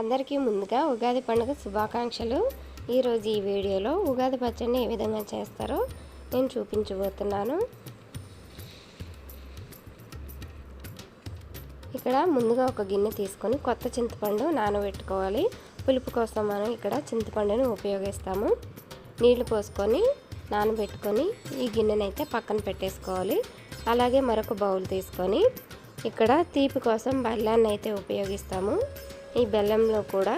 అందరికీ ముందుగా ఉగాది పండుగ శుభాకాంక్షలు. ఈరోజు ఈ వీడియోలో ఉగాది పచ్చడిని ఏ విధంగా చేస్తారో నేను చూపించబోతున్నాను. ఇక్కడ ముందుగా ఒక గిన్నె తీసుకొని కొత్త చింతపండు నానబెట్టుకోవాలి. పులుపు కోసం మనం ఇక్కడ చింతపండుని ఉపయోగిస్తాము. నీళ్ళు పోసుకొని నానబెట్టుకొని ఈ గిన్నెనైతే పక్కన పెట్టేసుకోవాలి. అలాగే మరొక బౌల్ తీసుకొని ఇక్కడ తీపి కోసం బెల్లాన్ని అయితే ఉపయోగిస్తాము. ఈ బెల్లంలో కూడా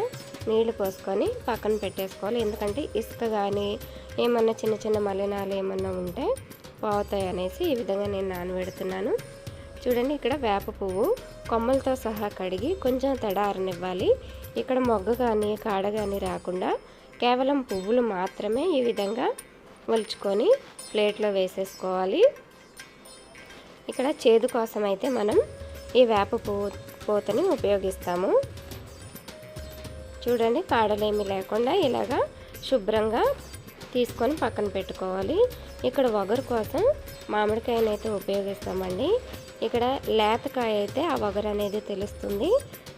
నీళ్ళు పోసుకొని పక్కన పెట్టేసుకోవాలి. ఎందుకంటే ఇసుక కానీ ఏమన్నా చిన్న చిన్న మలినాలు ఏమన్నా ఉంటే పోతాయి అనేసి ఈ విధంగా నేను నానబెడుతున్నాను. చూడండి ఇక్కడ వేప పువ్వు కొమ్మలతో సహా కడిగి కొంచెం తడారనివ్వాలి. ఇక్కడ మొగ్గ కానీ కాడ కానీ రాకుండా కేవలం పువ్వులు మాత్రమే ఈ విధంగా ఒలుచుకొని ప్లేట్లో వేసేసుకోవాలి. ఇక్కడ చేదు కోసం అయితే మనం ఈ వేప పువ్వు పూతని ఉపయోగిస్తాము. చూడండి కాడలేమి లేకుండా ఇలాగా శుభ్రంగా తీసుకొని పక్కన పెట్టుకోవాలి. ఇక్కడ వగరు కోసం మామిడికాయనైతే అయితే ఉపయోగిస్తామండి. ఇక్కడ లేతకాయ అయితే ఆ వగరు అనేది తెలుస్తుంది.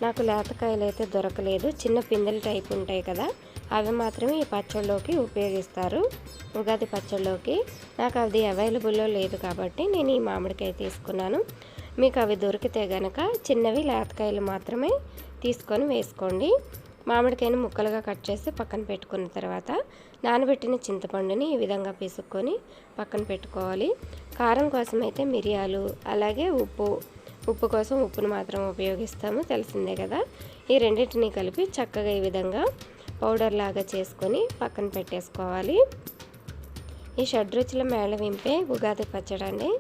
నాకు లేతకాయలు అయితే దొరకలేదు. చిన్న పిందెల టైప్ ఉంటాయి కదా అవి మాత్రమే ఈ పచ్చళ్ళలోకి ఉపయోగిస్తారు. ఉగాది పచ్చళ్ళలోకి నాకు అది అవైలబుల్లో లేదు కాబట్టి నేను ఈ మామిడికాయ తీసుకున్నాను. మీకు అవి దొరికితే గనక చిన్నవి లేతకాయలు మాత్రమే తీసుకొని వేసుకోండి. మామిడికాయను ముక్కలుగా కట్ చేసి పక్కన పెట్టుకున్న తర్వాత నానబెట్టిన చింతపండుని ఈ విధంగా పిసుక్కొని పక్కన పెట్టుకోవాలి. కారం కోసం అయితే మిరియాలు అలాగే ఉప్పు ఉప్పు కోసం ఉప్పును మాత్రం ఉపయోగిస్తాము తెలిసిందే కదా. ఈ రెండింటిని కలిపి చక్కగా ఈ విధంగా పౌడర్ లాగా చేసుకొని పక్కన పెట్టేసుకోవాలి. ఈ షడ్రుచుల మేళవింపే ఉగాది పచ్చడండి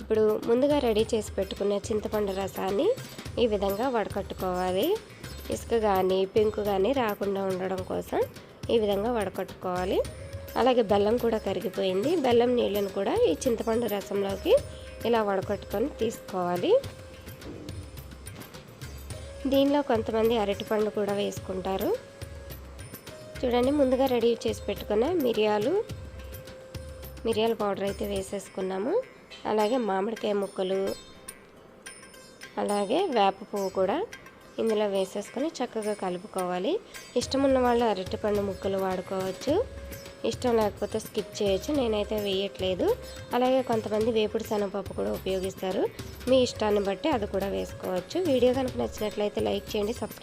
ఇప్పుడు ముందుగా రెడీ చేసి పెట్టుకున్న చింతపండు రసాన్ని ఈ విధంగా వడకట్టుకోవాలి. ఇసుక కానీ పెంకు కానీ రాకుండా ఉండడం కోసం ఈ విధంగా వడకట్టుకోవాలి. అలాగే బెల్లం కూడా కరిగిపోయింది. బెల్లం నీళ్ళను కూడా ఈ చింతపండు రసంలోకి ఇలా వడకట్టుకొని తీసుకోవాలి. దీనిలో కొంతమంది అరటిపండు కూడా వేసుకుంటారు. చూడండి ముందుగా రెడీ చేసి పెట్టుకున్న మిరియాలు మిరియాల పౌడర్ అయితే వేసేసుకున్నాము. అలాగే మామిడికాయ ముక్కలు అలాగే వేప పువ్వు కూడా ఇందులో వేసేసుకొని చక్కగా కలుపుకోవాలి. ఇష్టం ఉన్న వాళ్ళు అరటిపండు ముక్కలు వాడుకోవచ్చు. ఇష్టం లేకపోతే స్కిప్ చేయొచ్చు. నేనైతే వేయట్లేదు. అలాగే కొంతమంది వేపుడు శనగపప్పు కూడా ఉపయోగిస్తారు. మీ ఇష్టాన్ని బట్టి అది కూడా వేసుకోవచ్చు. వీడియో కనుక నచ్చినట్లయితే లైక్ చేయండి సబ్స్క్రైబ్